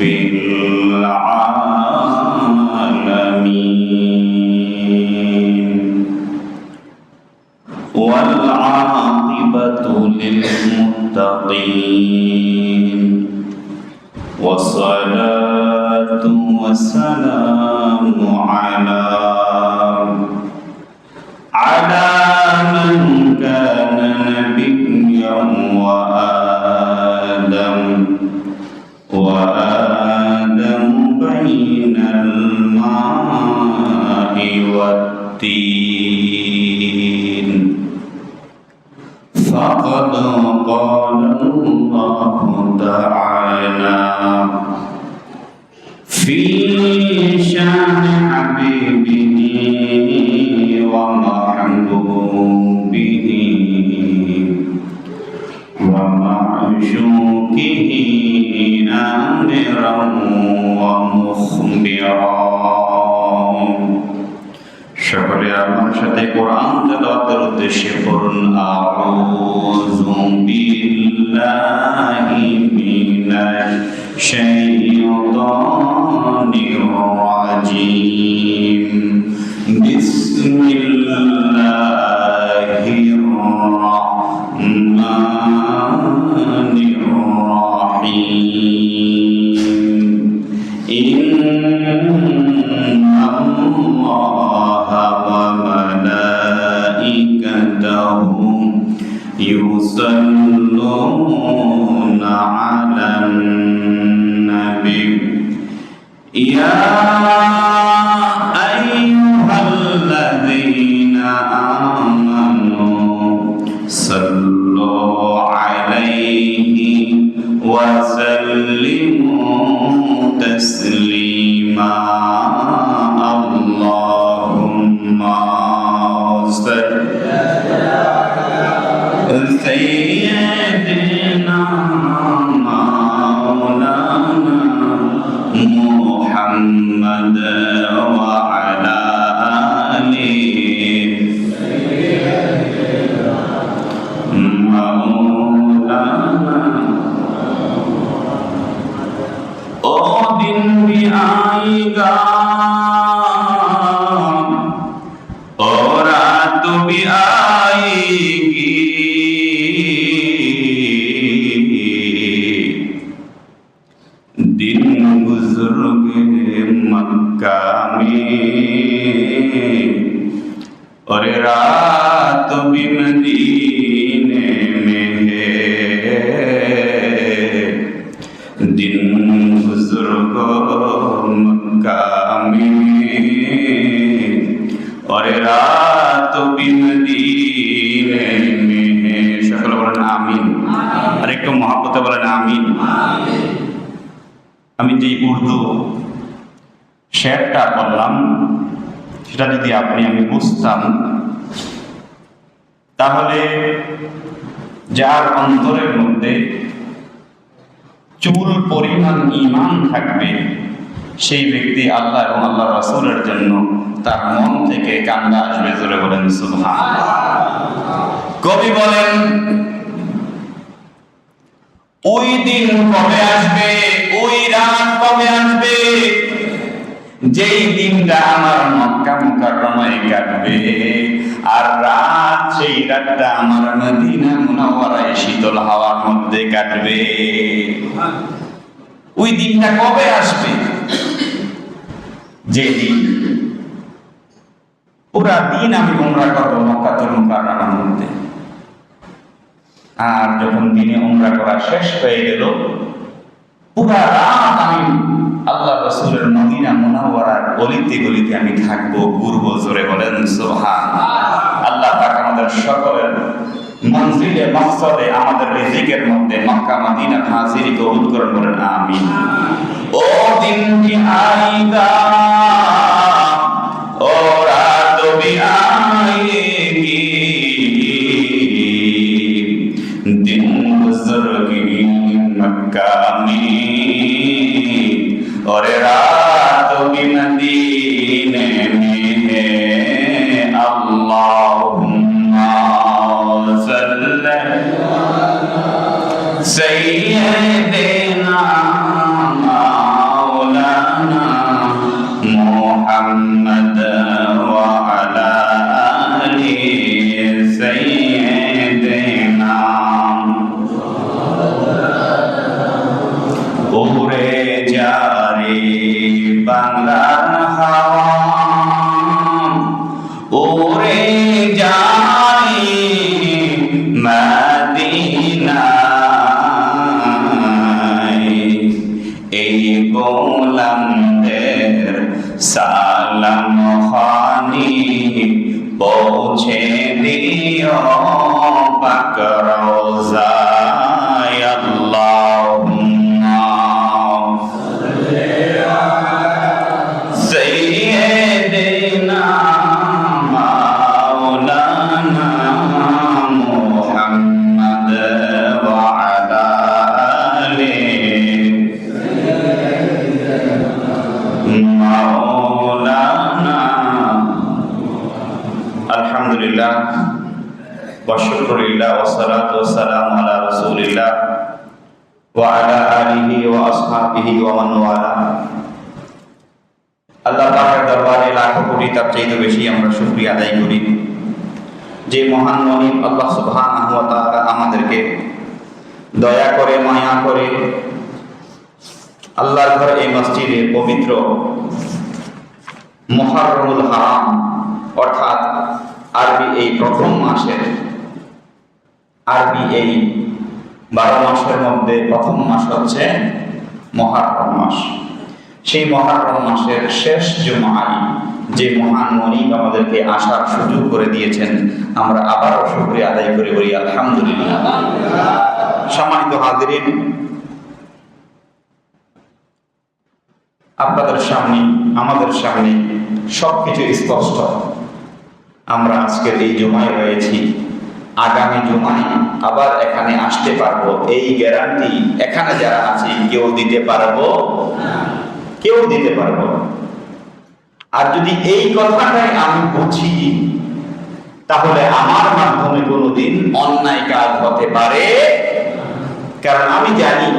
العالمين. والعاقبة للمتقين. على فقد قال الله تعالى في شان حبيبه ومحبوبه ومعشوقه نادرا ومخبرا شكرا من شتي قرآن تدوات উদ্দেশ্যে পড়ুন শাইতানির রাজিম বিসমিল্লাহির وسلموا تسليما কামি ওরে রাত বিমদিন শেরটা পড়লাম সেটা যদি আপনি আমি বুঝতাম, তাহলে যার অন্তরের মধ্যে চুল পরিমাণ ইমান থাকবে, সেই ব্যক্তি আল্লাহ এবং আল্লাহ রাসূলের জন্য তার মন থেকে কান্না আসবে, জোরে বলেন কবি বলেন, ওই দিন কবে আসবে? ওই রাত কবে আসবে? যেই দিনটা আমার মক্কা মুকাররমায় কাটবে, আর রাত সেই রাতটা আমার মদিনা মুনাওয়ারায় শীতল হাওয়ার মধ্যে কাটবে। ওই দিনটা কবে আসবে? যে দিন পুরা দিন আমি উমরা করব মক্কাতুল মুকাররমার মধ্যে। আর যখন দিনে উমরা করা শেষ হয়ে গেল, পুরা রাত আমি আল্লাহ রসুলের মদিনা মোনাওয়ারার গলিতে গলিতে আমি থাকব, ঘুরবো, জোরে বলেন সোহা আল্লাহ পাক আমাদের সকলের মঞ্জিলে মকসদে আমাদের রিজিকের মধ্যে মক্কা, মদিনা, হাজিরি কবুল করেন, বলেন, আমিন। ও দিনটি আইদা। হাওয়া والشكر لله والصلاة والسلام على رسول الله وعلى آله وأصحابه ومن والاه আল্লাহ পাকের দরবারে লাখো কোটি তার চাইতে বেশি আমরা শুকরিয়া আদায় করি যে মহান মনিব আল্লাহ সুবহানাহু ওয়া তাআলা আমাদেরকে দয়া করে মায়া করে আল্লাহর ঘর এই মসজিদে পবিত্র মুহররমুল হারাম অর্থাৎ আরবি এই প্রথম মাসের আরবি এই বারো মাসের মধ্যে প্রথম মাস হচ্ছে মহারম মাস। সেই মহারম মাসের শেষ যে মহান আমাদেরকে আসার সুযোগ করে দিয়েছেন, আমরা আদায় করে, বলি আলহামদুলিল্লাহ। সম্মানিত হাজিরিন, আপনাদের সামনে, আমাদের সামনে সবকিছু স্পষ্ট। আমরা আজকের এই জুমায় রয়েছি। আগামী জুমায় আবার এখানে আসতে পারব। এই গ্যারান্টি এখানে যারা আছে, কেউ দিতে পারব? কেউ দিতে পারব আর যদি এই কথাটাই আমি বুঝি, তাহলে আমার মাধ্যমে কোনোদিন অন্যায় কাজ হতে পারে। কারণ আমি জানি,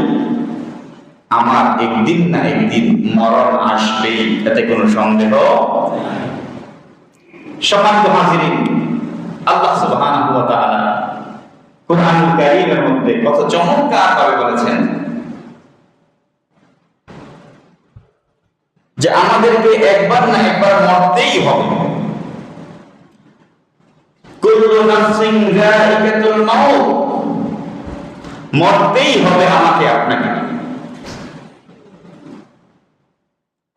আমার একদিন না একদিন মরণ আসবেই, এতে কোনো সন্দেহ সম্মানিত হাজিরিন আল্লাহ সুবহানাহু ওয়া তাআলা কুরআনুল কারীমের মধ্যে কত চমৎকার ভাবে বলেছেন যে আমাদেরকে একবার না একবার মরতেই হবে। কুল্লু নাফসিন যায়িকাতুল মাউত, মরতেই হবে আমাকে আপনাকে।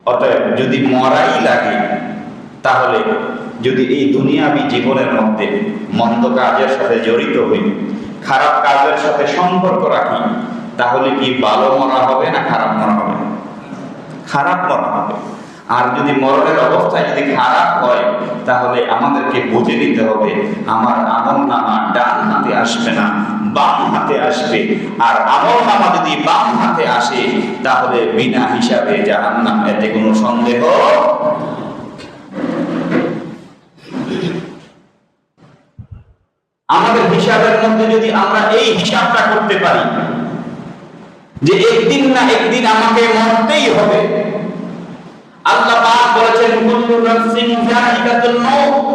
অতএব যদি মরাই লাগে, তাহলে যদি এই দুনিয়াবি জীবনের মধ্যে মন্দ কাজের সাথে জড়িত হই, খারাপ কাজের সাথে সম্পর্ক রাখি, তাহলে কি ভালো মরা হবে না খারাপ মরা হবে? খারাপ মরা হবে। আর যদি মরণের অবস্থায় যদি খারাপ হয়, তাহলে আমাদেরকে বুঝে নিতে হবে, আমার আমল নামা ডান হাতে আসবে না, বাম হাতে আসবে। আর আমল নামা যদি বাম হাতে আসে, তাহলে বিনা হিসাবে জাহান্নাম, এতে কোনো সন্দেহ আমাদের হিসাবের মধ্যে যদি আমরা এই হিসাবটা করতে পারি, যে একদিন না একদিন আমাকে মরতেই হবে। আল্লাহ পাক বলেছেন, কুল্লু নাফসিন যায়িকাতুল মাউত।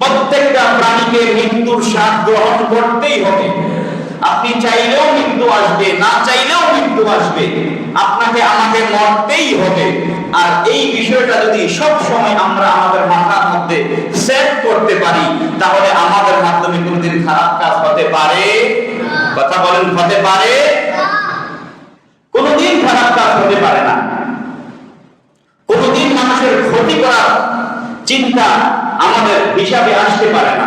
প্রত্যেকটা প্রাণীকে মৃত্যুর স্বাদ গ্রহণ করতেই হবে। আপনি চাইলেও মৃত্যু আসবে, না চাইলেও মৃত্যু আসবে। আপনাকে আমাকে মরতেই হবে। আর এই বিষয়টা যদি সব সময় আমরা আমাদের মাথার মধ্যে সেট করতে পারি, তাহলে আমাদের মাধ্যমে কোনোদিন খারাপ কাজ হতে পারে? কথা বলেন, হতে পারে? কোনোদিন খারাপ কাজ হতে পারে না। কোনোদিন মানুষের ক্ষতি করার চিন্তা আমাদের হিসাবে আসতে পারে না।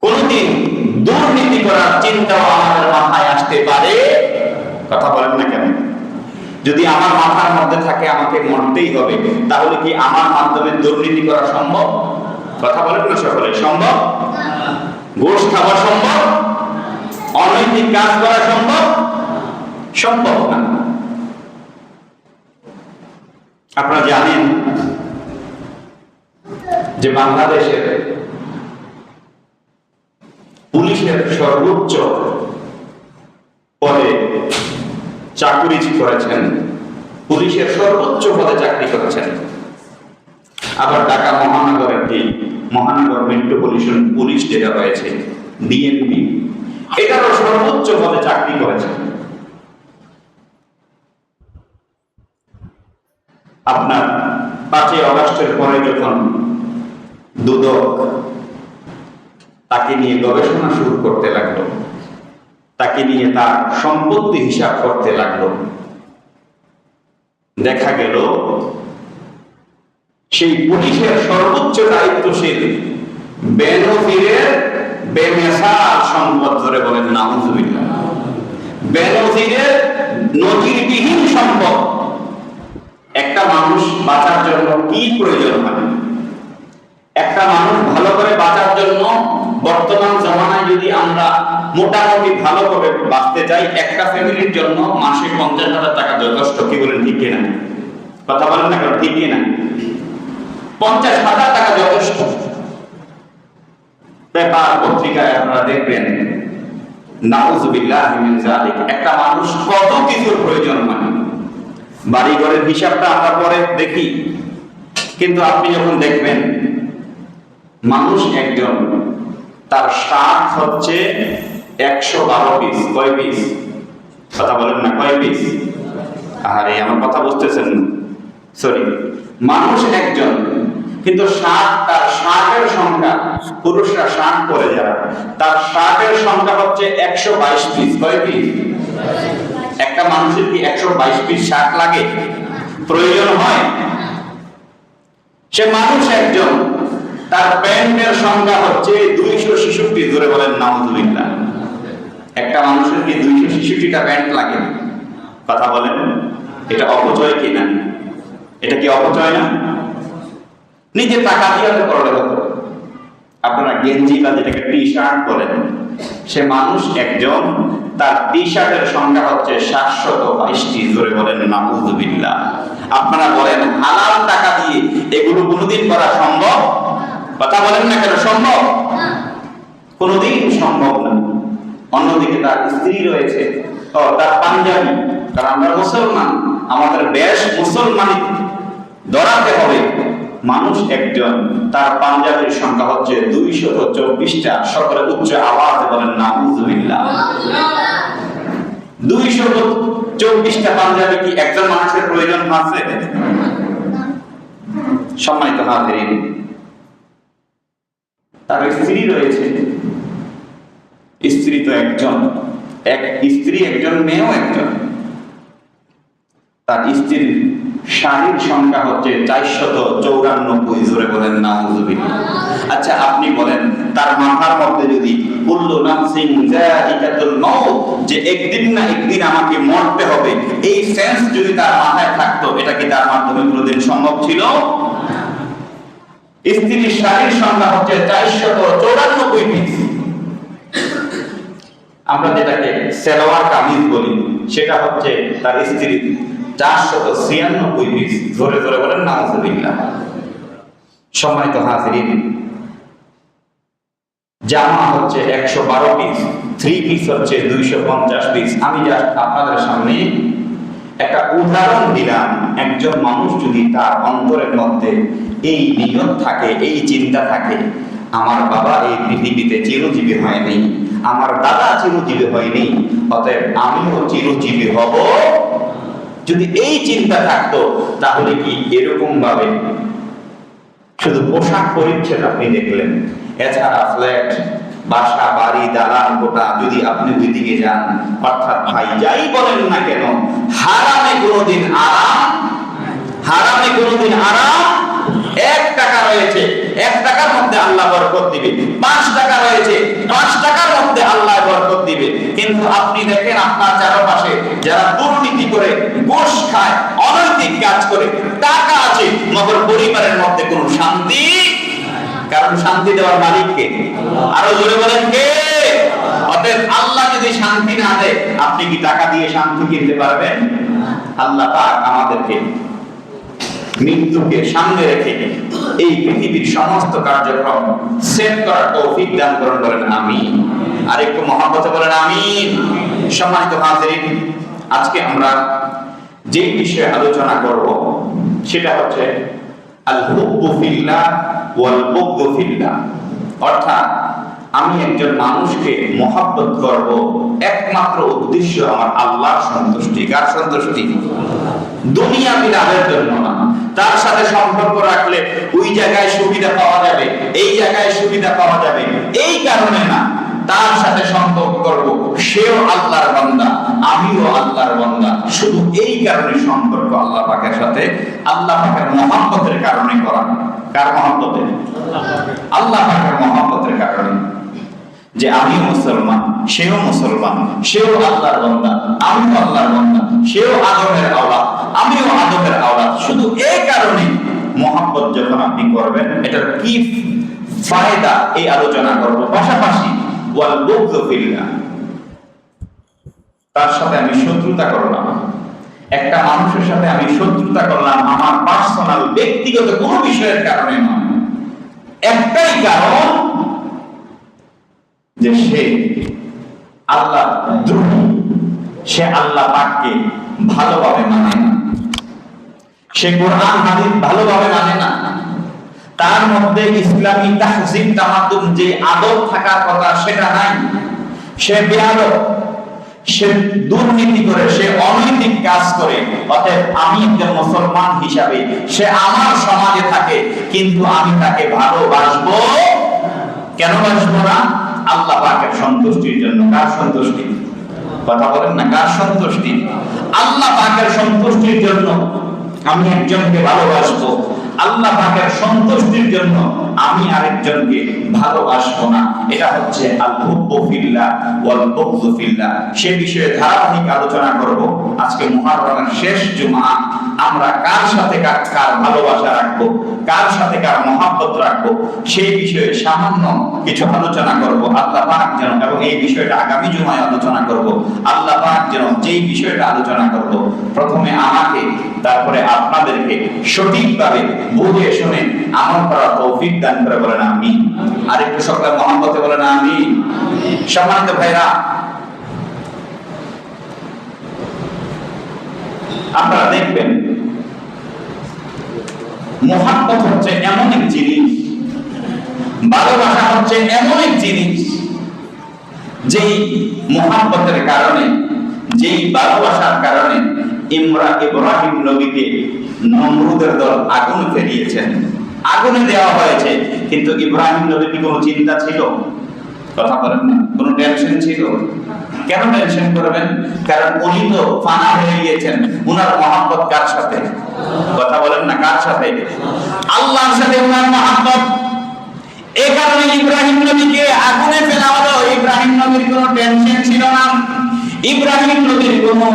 কোনদিন দুর্নীতি করার চিন্তাও আমাদের মাথায় আসতে পারে। কথা বলেন না কেন? যদি আমার মাথার মধ্যে থাকে, আমাকে মরতেই হবে, তাহলে কি আমার মাধ্যমে দুর্নীতি করা সম্ভব? কথা বলেন না সকলে, সম্ভব? ঘোষ খাওয়া সম্ভব? অনৈতিক কাজ করা সম্ভব? সম্ভব না। আপনারা জানেন যে বাংলাদেশের পুলিশের সর্বোচ্চ পদে চাকরি করেছেন। পুলিশের সর্বোচ্চ পদে চাকরি করেছেন। আবার ঢাকা মহানগর একটি মহানগর মেট্রোপলিটন পুলিশ যেটা রয়েছে ডিএমপি এটারও সর্বোচ্চ পদে চাকরি করেছেন। আপনার পাঁচই অগাস্টের পরে যখন দুদক তাকে নিয়ে গবেষণা শুরু করতে লাগল। তাকে নিয়ে তার সম্পত্তি হিসাব করতে লাগল। দেখা গেল, সেই পুলিশের সর্বোচ্চ দায়িত্বশীল বেনজিরের বেমেসাল সম্পদ ধরে বলেন নাউজুবিল্লাহ। বেনজিরের নজিরবিহীন সম্পদ। একটা মানুষ বাঁচার জন্য কি প্রয়োজন হয়? একটা মানুষ ভালো করে বাঁচার জন্য বর্তমান জমানায় যদি আমরা মোটামুটি ভালোভাবে বাঁচতে চাই, একটা ফ্যামিলির জন্য মাসে পঞ্চাশ হাজার টাকা যথেষ্ট, কি বলেন, ঠিক কিনা? কথা বলেন না কেন, ঠিক কিনা? পঞ্চাশ হাজার টাকা যথেষ্ট। পেপার পত্রিকায় আপনারা দেখবেন একটা মানুষ কত কিছুর প্রয়োজন মানে বাড়ি ঘরের হিসাবটা আমরা পরে দেখি। কিন্তু আপনি যখন দেখবেন, মানুষ একজন তার শাক হচ্ছে একশো বারো পিস কয় পিস কথা বলেন না, কয় পিস আরে, আমার কথা বুঝতেছেন সরি মানুষ একজন, কিন্তু শাক তার শাকের সংখ্যা। পুরুষরা শাক করে যারা। তার শাকের সংখ্যা হচ্ছে একশো বাইশ পিস কয় পিস একটা মানুষের কি একশো বাইশ পিস শাক লাগে? প্রয়োজন হয়? সে মানুষ একজন তার প্যান্টের সংখ্যা হচ্ছে দুইশো শিশুটি ধরে বলেন নামদুলিল্লাহ একটা মানুষের কি দুইশো শিশুটিটা প্যান্ট লাগে? কথা বলেন, এটা অপচয় কিনা? এটা কি অপচয় না? নিজে টাকা দিয়ে করলে হতো আপনারা গেঞ্জি বা যেটাকে টি শার্ট বলেন, সে মানুষ একজন, তার টি শার্টের সংখ্যা হচ্ছে সাতশত বাইশটি। ধরে বলেন নামুদুবিল্লাহ আপনারা বলেন, হালাল টাকা দিয়ে এগুলো কোনোদিন করা সম্ভব কথা বলেন না কেন সম্ভব? কোনোদিন সম্ভব না। অন্যদিকে তার স্ত্রী রয়েছে ও তার পাঞ্জাবি। কারণ আমরা মুসলমান আমাদের বেশ মুসলমানি। ধরাতে হবে মানুষ একজন তার পাঞ্জাবির সংখ্যা হচ্ছে দুইশত চব্বিশটা। সকলে উচ্চ আওয়াজ বলেন না নাউজুবিল্লাহ। দুইশত চব্বিশটা পাঞ্জাবি কি একজন মানুষের প্রয়োজন আছে? সম্মানিত হাজিরিন তার স্ত্রী রয়েছে। স্ত্রী তো একজন। এক স্ত্রী একজন, মেয়েও একজন। তার স্ত্রীর শাড়ির সংখ্যা হচ্ছে চারশত চৌরানব্বই, জোরে বলেন, নাউজুবিল্লাহ। আচ্ছা আপনি বলেন, তার মাথার মধ্যে যদি নাফসিন যায়িকাতুল মাউত, যে একদিন না একদিন আমাকে মরতে হবে, এই সেন্স যদি তার মাথায় থাকতো, এটা কি তার মাধ্যমে কোনোদিন সম্ভব ছিল? স্ত্রীর শাড়ির সংখ্যা হচ্ছে চারশত চৌরানব্বই পিস। আমরা যেটাকে সেলোয়ার কামিজ বলি, সেটা হচ্ছে তার স্ত্রীর চারশত ছিয়ানব্বই পিস। ধরে ধরে বলেন সম্মানিত হাজিরিন, জামা হচ্ছে একশো বারো পিস, থ্রি পিস হচ্ছে দুইশো পঞ্চাশ পিস। আমি জাস্ট আপনাদের সামনে একটা উদাহরণ দিলাম। একজন মানুষ যদি তার অন্তরের মধ্যে এই নিয়ত থাকে, এই চিন্তা থাকে। আমার বাবা এই পৃথিবীতে চিরজীবী হয়নি, আমার দাদা চিরজীবী হয়নি, অতএব আমিও চিরজীবী হব। যদি এই চিন্তা থাকতো, তাহলে কি এরকম ভাবে শুধু পোশাক পরিচ্ছেদ আপনি দেখলেন? এছাড়া ফ্ল্যাট, বাসা, বাড়ি, দালান, গোটা যদি আপনি ওই দিকে যান, অর্থাৎ ভাই যাই বলেন না কেন, হারামে কোনোদিন আরাম, হারামে কোনোদিন আরাম এক টাকা রয়েছে। এক টাকার মধ্যে আল্লাহ বরকত দিবে। পাঁচ টাকা রয়েছে। পাঁচ টাকার মধ্যে আল্লাহ বরকত দিবে। কিন্তু আপনি দেখেন আপনার চারপাশে যারা দুর্নীতি করে, ঘুষ খায়, অনৈতিক কাজ করে, টাকা আছে, মগর পরিবারের মধ্যে কোনো শান্তি কারণ শান্তি দেওয়ার মালিককে। আরও জোরে বলেন কে? অতএব আল্লাহ যদি শান্তি না দেয়, আপনি কি টাকা দিয়ে শান্তি কিনতে পারবেন? আল্লাহ পাক আমাদেরকে মৃত্যুকে সামনে রেখে এই পৃথিবীর সমস্ত কার্যক্রম সেট করার তৌফিক দান করুন বলেন আমি আর একটু মহাব্বতে বলেন আমি সম্মানিত হাজিরিন, আজকে আমরা যে বিষয়ে আলোচনা করব, সেটা হচ্ছে আল হুব্বু ফিল্লাহ ওয়াল বুগদু ফিল্লাহ। অর্থাৎ আমি একজন মানুষকে মহাব্বত করব, একমাত্র উদ্দেশ্য আমার আল্লাহর সন্তুষ্টি। কার সন্তুষ্টি? দুনিয়া লাভের জন্য না। তার সাথে সম্পর্ক রাখলে ওই জায়গায় সুবিধা পাওয়া যাবে, এই জায়গায় সুবিধা পাওয়া যাবে। এই কারণে না, তার সাথে সম্পর্ক করব, সেও আল্লাহর বান্দা, আমিও আল্লাহর বান্দা। শুধু এই কারণে সম্পর্ক আল্লাহ পাকের সাথে, আল্লাহ পাকের মহাব্বতের কারণে করা। কার মহাব্বতের আল্লাহ পাকের মহাব্বতের কারণে। যে আমিও মুসলমান, সেও মুসলমান, সেও আল্লাহর বান্দা, আমিও আল্লাহর বান্দা, সেও আদমের আওলাদ, আমিও আদমের আওলাদ। শুধু এই কারণে মোহাম্মত যখন আপনি করবেন, এটার কি ফায়দা এই আলোচনা করব? পাশাপাশি তার সাথে আমি শত্রুতা করলাম। একটা মানুষের সাথে আমি শত্রুতা করলাম আমার পার্সোনাল ব্যক্তিগত কোনো বিষয়ের কারণে নয়। একটাই কারণ যে সে আল্লাহ দ্রোহী, সে আল্লাহ পাককে ভালোভাবে মানে না। সে কোরআন, হাদিস ভালোভাবে মানে না। তার মধ্যে ইসলামী তাহজিব তামাদ্দুন যে আদব থাকার কথা, সেটা নাই। সে বেয়াদব, সে দুর্নীতি করে, সে অনৈতিক কাজ করে। অতএব আমি একজন মুসলমান হিসাবে, সে আমার সমাজে থাকে, কিন্তু আমি তাকে ভালোবাসবো কেন বাসবো না? আল্লাহ পাকের সন্তুষ্টির জন্য কার সন্তুষ্টি? কথা বলেন না, কার সন্তুষ্টি? আল্লাহ পাকের সন্তুষ্টির জন্য আমি একজনকে ভালোবাসবো। আল্লাহ পাকের সন্তুষ্টির জন্য আমি আরেকজনকে ভালোবাসবো না। এটা হচ্ছে আল হুব্বু ফিল্লাহ ওয়াল বুগদু ফিল্লাহ সে বিষয়ে ধারাবাহিক আলোচনা করব। আজকে মুহররমের শেষ জুমা। আমরা কার সাথে কার কার ভালোবাসা রাখব? কার সাথে কার মহাব্বত রাখব? সেই বিষয়ে সামান্য কিছু আলোচনা করব। আল্লাহ পাক যেন এবং এই বিষয়টা আগামী জুমায় আলোচনা করব। আল্লাহ পাক যেন যেই বিষয়টা আলোচনা করব, প্রথমে আমাকে, তারপরে আপনাদেরকে সঠিকভাবে বুঝে শুনে আমল করার তৌফিক দান করে বলেন আমি আর একটু সকালে মহাব্বতে বলেন আমি সম্মানিত ভাইরা, আপনারা দেখবেন, মহাব্বত হচ্ছে এমন এক জিনিস, ভালোবাসা হচ্ছে এমন এক জিনিস, যেই মহাব্বতের কারণে, যেই ভালোবাসার কারণে ইমরা ইব্রাহিম নবীকে নমরুদের দল আগুন ফেরিয়েছেন আগুনে দেওয়া হয়েছে, কিন্তু ইব্রাহিম নবীর কোনো চিন্তা ছিল? কথা বলেন না, কোনো টেনশন ছিল? কেন টেনশন করবেন? কারণ উনি তো ফানা হয়ে গিয়েছেন, উনার মহাব্বত কার সাথে? কথা বলেন না, কার সাথে? আল্লাহর সাথে উনার মহাব্বত। এই কারণে ইব্রাহিম নবীকে আগুনে ফেলা হলো। ইব্রাহিম নবীর কোনো টেনশন ছিল না। ইব্রাহিম নবীর কোনো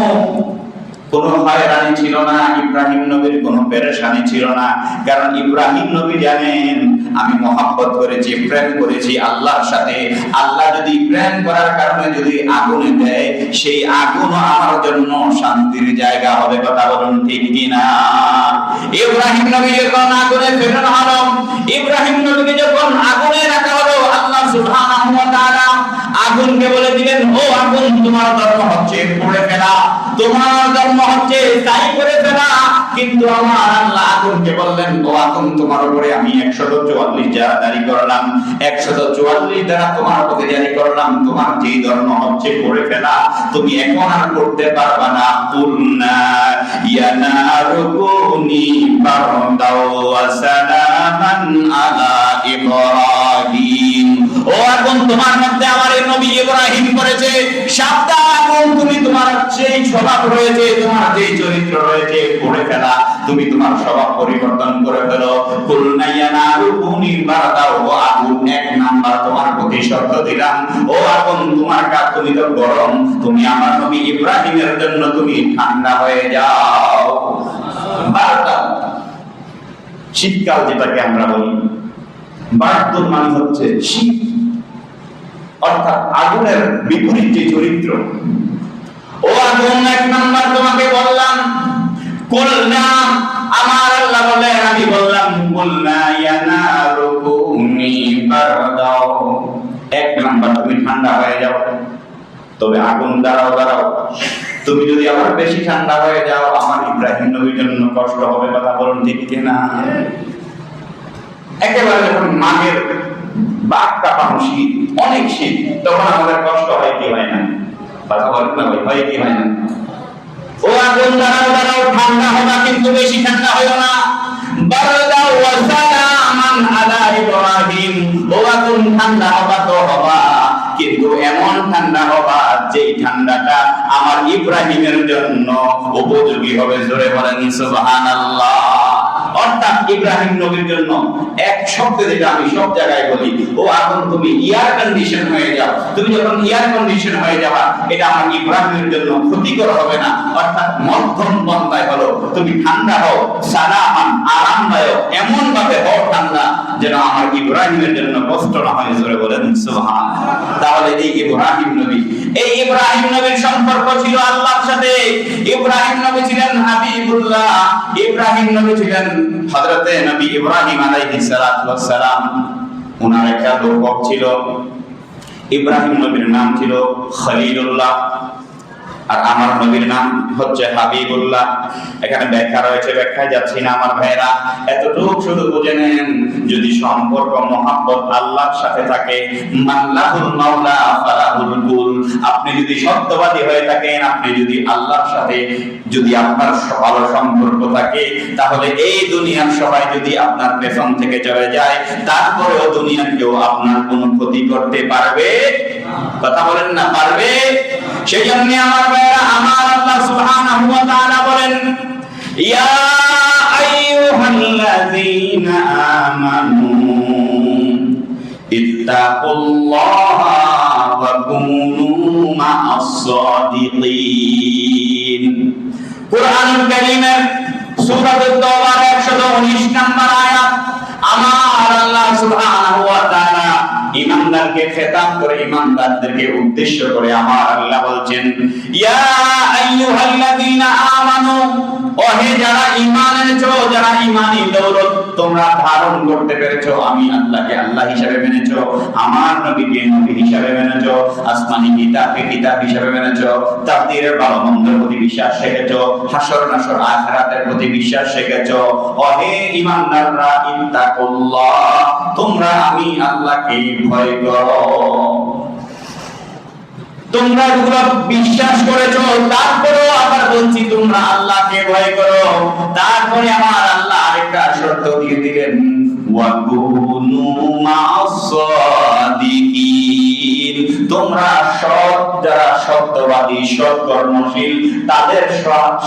কোনো হয়রানি ছিল না, ইব্রাহিম নবীর কোনো পেরেশানি ছিল না। কারণ ইব্রাহিম নবী জানেন, আমি মহাব্বত করেছি, প্রেম করেছি আল্লাহর সাথে। আল্লাহ যদি প্রেম করার কারণে যদি আগুনে দেয়, সেই আগুন আমার জন্য শান্তির জায়গা হবে, কথা বলুন ঠিক কিনা? ইব্রাহিম নবী যখন আগুনে ইব্রাহিম নবীকে যখন আগুনে রাখা হলো, আল্লাহ সুবহানাহু আগুনকে বলে দিলেন, ও আগুন, তোমার ধর্ম হচ্ছে, পড়ে ফেলা। তোমার ধর্ম হচ্ছে তাই করে ফেলা। কিন্তু আমার আল্লাহ আগুনকে বললেন, ও আগুন, তোমার উপরে আমি একশত চুয়াল্লিশ যারা জারি করলাম একশত চুয়াল্লিশ দ্বারা তোমার উপরে জারি করলাম তোমার যেই ধর্ম হচ্ছে, পড়ে ফেলা। তুমি এখন আর করতে পারবা না। কুলনা ওয়া সালামান আলা ইব্রাহিম। ও আগুন তোমার মধ্যে আমার এই নবী ইব্রাহিম করেছে আগুন তুমি তোমার যেই স্বভাব রয়েছে, তোমার যেই চরিত্র রয়েছে ফেলা। তুমি তোমার স্বভাব পরিবর্তন করে ফেলো। কুলনাইয়া ও আগুন এক নাম্বার তোমার প্রতি দিলাম। ও আগুন তোমার কাজ, তুমি তো গরম। তুমি আমার নবী ইব্রাহিমের জন্য তুমি ঠান্ডা হয়ে যাও। শীতকাল যেটাকে আমরা বলি বারাদুর মানে হচ্ছে শীত অর্থাৎ আগুনের বিপরীত যে চরিত্র। ও আগুন এক নাম্বার তোমাকে বললাম কুলনা আমার আল্লাহ আমি বললাম নারু কুনি বারদাও এক নাম্বার, তুমি ঠান্ডা হয়ে যাও। তবে আগুন, দাঁড়াও দাঁড়াও। তুমি যদি আবার বেশি ঠান্ডা হয়ে যাও, আমার ইব্রাহিম নবীর জন্য কষ্ট হবে, কথা বলুন ঠিক কিনা? একেবারে যখন মাঘের অনেক শীত তখন আমাদের কষ্ট হয়, কি হয় না? কথা বলেন, না হয় কি হয় না? ও আগুন ঠান্ডা কিন্তু বেশি ঠান্ডা হইও না। বারদা আলা ইব্রাহিম ও আগুন ঠান্ডা হবা তো হবা, কিন্তু এমন ঠান্ডা হবা যেই ঠান্ডাটা আমার ইব্রাহিমের জন্য উপযোগী হবে। জোরে বলেন, সুবহানাল্লাহ। অর্থাৎ ইব্রাহিম নবীর জন্য এক শব্দ যেটা আমি সব জায়গায় বলি, ও এখন তুমি এয়ার কন্ডিশন হয়ে যাও। তুমি যখন এয়ার কন্ডিশন হয়ে যাবা, এটা আমার ইব্রাহিমের জন্য ক্ষতিকর হবে না। অর্থাৎ মধ্যম পন্থায় হলো। তুমি ঠান্ডা হও সালামান আরামদায়ক এমন ভাবে হও ঠান্ডা যেন আমার ইব্রাহিমের জন্য কষ্ট না হয়। জোরে বলেন সুবহান তাহলে এই ইব্রাহিম নবী, এই ইব্রাহিম নবীর সম্পর্ক ছিল আল্লাহর সাথে। ইব্রাহিম নবী ছিলেন হাবিবুল্লাহ। ইব্রাহিম নবী ছিলেন হযরতে নবী ইব্রাহিম আলাইহিস সালাম ওনার একটা লোক ছিল। ইব্রাহিম নবীর নাম ছিল খলিলুল্লাহ। আর আমার নবীর নাম হচ্ছে হাবিবুল্লাহ। এখানে ব্যাখ্যা রয়েছে, ব্যাখ্যায় যাচ্ছি না আমার ভাইরা এতটুকু শুধু বুঝে নেন, যদি সম্পর্ক, মহাব্বত আল্লাহর সাথে থাকে মাল্লাহুল মাওলা ফালাহুল কুল। আপনি যদি সত্যবাদী হয়ে থাকেন, আপনি যদি আল্লাহর সাথে যদি আপনার ভালো সম্পর্ক থাকে, তাহলে এই দুনিয়ার সবাই যদি আপনার পেছন থেকে চলে যায়, তারপরেও দুনিয়ার কেউ আপনার কোনো ক্ষতি করতে পারবে? কথা বলেন না, পারবে? সেই জন্য আমার ভাইরা আমার আল্লাহ সুবহানাহু ওয়া তাআলা বলেন, ইয়া আইয়ুহাল্লাযীনা আমানু, ইত্তাকুল্লাহা ওয়া কুনু মা'আস সাদিকিন কোরআনুল কারীমের সূরা আত-তাওবার 119 নম্বর আয়াত ইমানদারকে খেতাব করে ইমানদারদেরকে উদ্দেশ্য করে আমার আল্লাহ বলছেন, ইয়া আমানু ও হে যারা ঈমান এনেছো, যারা ঈমানি দৌলত, তোমরা ধারণ করতে পেরেছ, আমি আল্লাহকে আল্লাহ মেনেছো, আমার নবীকে নবী মেনেছো, আসমানি কিতাবকে কিতাব মেনেছো, তাকদীরের ভালো মন্দের প্রতি বিশ্বাস রেখেছো হাসর নাসর আখিরাতের প্রতি বিশ্বাস রেখেছো ও হে ঈমানদাররা, ইত্তাকুল্লাহ, তোমরা আমি আল্লাহকে ভয় করো তোমরা যেগুলো বিশ্বাস করেছ, তারপরেও আবার বলছি, তোমরা আল্লাহকে ভয় করো। তারপরে আমার আল্লাহ আরেকটা শর্ত দিয়ে দিলেন, ওয়াকুনু মা'আস-সাদিকিন তোমরা সৎ যারা সত্যবাদী, সৎ কর্মশীল, তাদের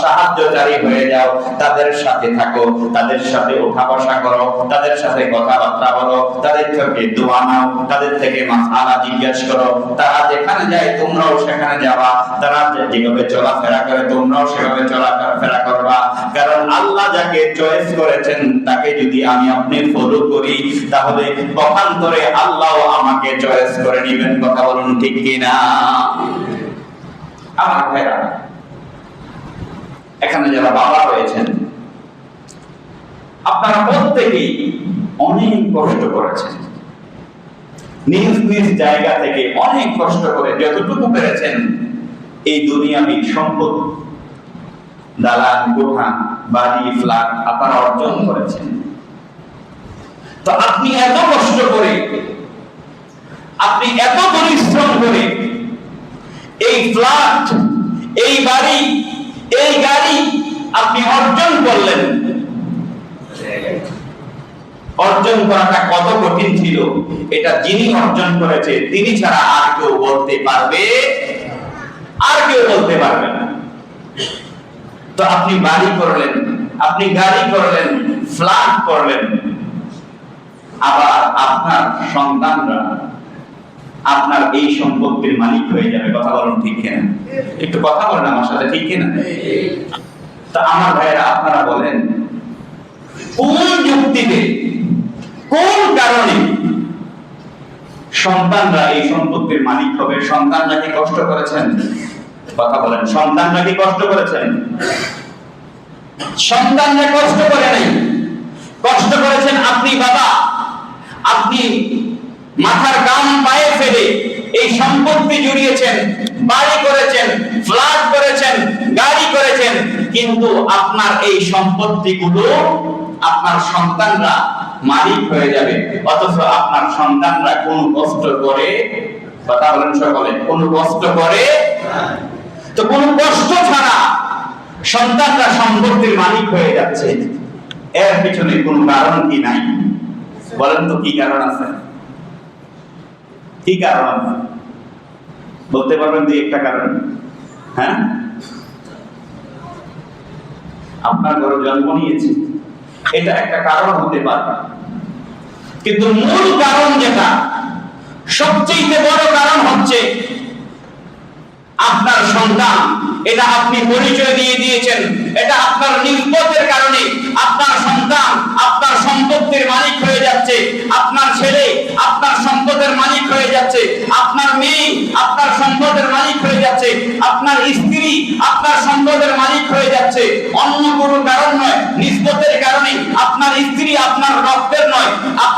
সাহায্যকারী হয়ে যাও, তাদের সাথে থাকো, তাদের সাথে ওঠা বসা করো, তাদের সাথে কথাবার্তা বলো, তাদের থেকে দোয়া নাও, তাদের থেকে মাসালা জিজ্ঞাসা করো, তারা যেখানে যায় তোমরাও সেখানে যাবা, তারা যেভাবে চলাফেরা করে, তোমরাও সেভাবে চলাফেরা করবা। কারণ আল্লাহ যাকে চয়েস করেছেন, তাকে যদি আমি আপনি ফলো করি, তাহলে পক্ষান্তরে আল্লাহ আমাকে চয়েস করে নেবেন। কথা বলুন। ঠিক কিনা? আমার ভাইরা, এখানে যারা বাবা রয়েছেন, আপনারা প্রত্যেকেই অনেক কষ্ট করেছেন। নিজ নিজ জায়গা থেকে অনেক কষ্ট করে যতটুকু পেরেছেন, এই দুনিয়াবি সম্পদ, দালান, কোঠা, বাড়ি, ফ্ল্যাট আপনারা অর্জন করেছেন। তো আপনি এত কষ্ট করে আপনি এত পরিশ্রম করে এই ফ্ল্যাট এই বাড়ি, এই গাড়ি আপনি অর্জন করলেন। অর্জন করাটা কত কঠিন ছিল? এটা যিনি অর্জন করেছে, তিনি ছাড়া আর কেউ বলতে পারবে, আর কেউ বলতে পারবে না। তো আপনি বাড়ি করলেন, আপনি গাড়ি করলেন ফ্ল্যাট করলেন। আবার আপনার সন্তানরা আপনার এই সম্পত্তির মালিক হয়ে যাবে। কথা বলুন ঠিক কিনা? একটু কথা বলেন আমার সাথে, ঠিক কিনা? তা আমার ভাইয়েরা, আপনারা বলেন, কোন যুক্তিতে, কোন কারণে সন্তানরা এই সম্পত্তির মালিক হবে? সন্তানরা কি কষ্ট করেছেন? কথা বলেন, সন্তানরা কি কষ্ট করেছেন? সন্তানরা কষ্ট করে নাই। কষ্ট করেছেন আপনি বাবা, আপনি মাথার গাম পায়ে ফেলে এই সম্পত্তি জুড়িয়েছেন, বাড়ি করেছেন, ফ্ল্যাট করেছেন, গাড়ি করেছেন, কিন্তু আপনার এই সম্পত্তিগুলো আপনার সন্তানরা মালিক হয়ে যাবে। অথচ আপনার সন্তানরা কোনো কষ্ট করে, কথা বলেন সকলে কোনো কষ্ট করে তো কোনো কষ্ট ছাড়া সন্তানরা সম্পত্তির মালিক হয়ে যাচ্ছে। এর পিছনে কোনো কারণ কি নাই? বলেন তো কি কারণ আছে? কি কারণ? বলতে পারবেন দুই একটা কারণ। হ্যাঁ? আপনার ঘরে জন্ম নিয়েছে। এটা একটা কারণ হতে পারে। কিন্তু মূল কারণ যেটা, সবচেয়ে বড় কারণ হচ্ছে আপনার সন্তান। এটা আপনি পরিচয় দিয়ে দিয়েছেন। এটা আপনার নিষ্পত্তির কারণে আপনার সন্তান আপনার সম্পত্তির মালিক হয়ে যাচ্ছে। আপনার ছেলে, আপনার সম্পদের মালিক হয়ে যাচ্ছে। আপনার মেয়ে, আপনার সম্পদের মালিক হয়ে যাচ্ছে। আপনার স্ত্রী, আপনার সম্পদের মালিক হয়ে যাচ্ছে। অন্য কোনো কারণ নয়, নিষ্পত্তির কারণে আপনার স্ত্রী আপনার রক্তের নয়।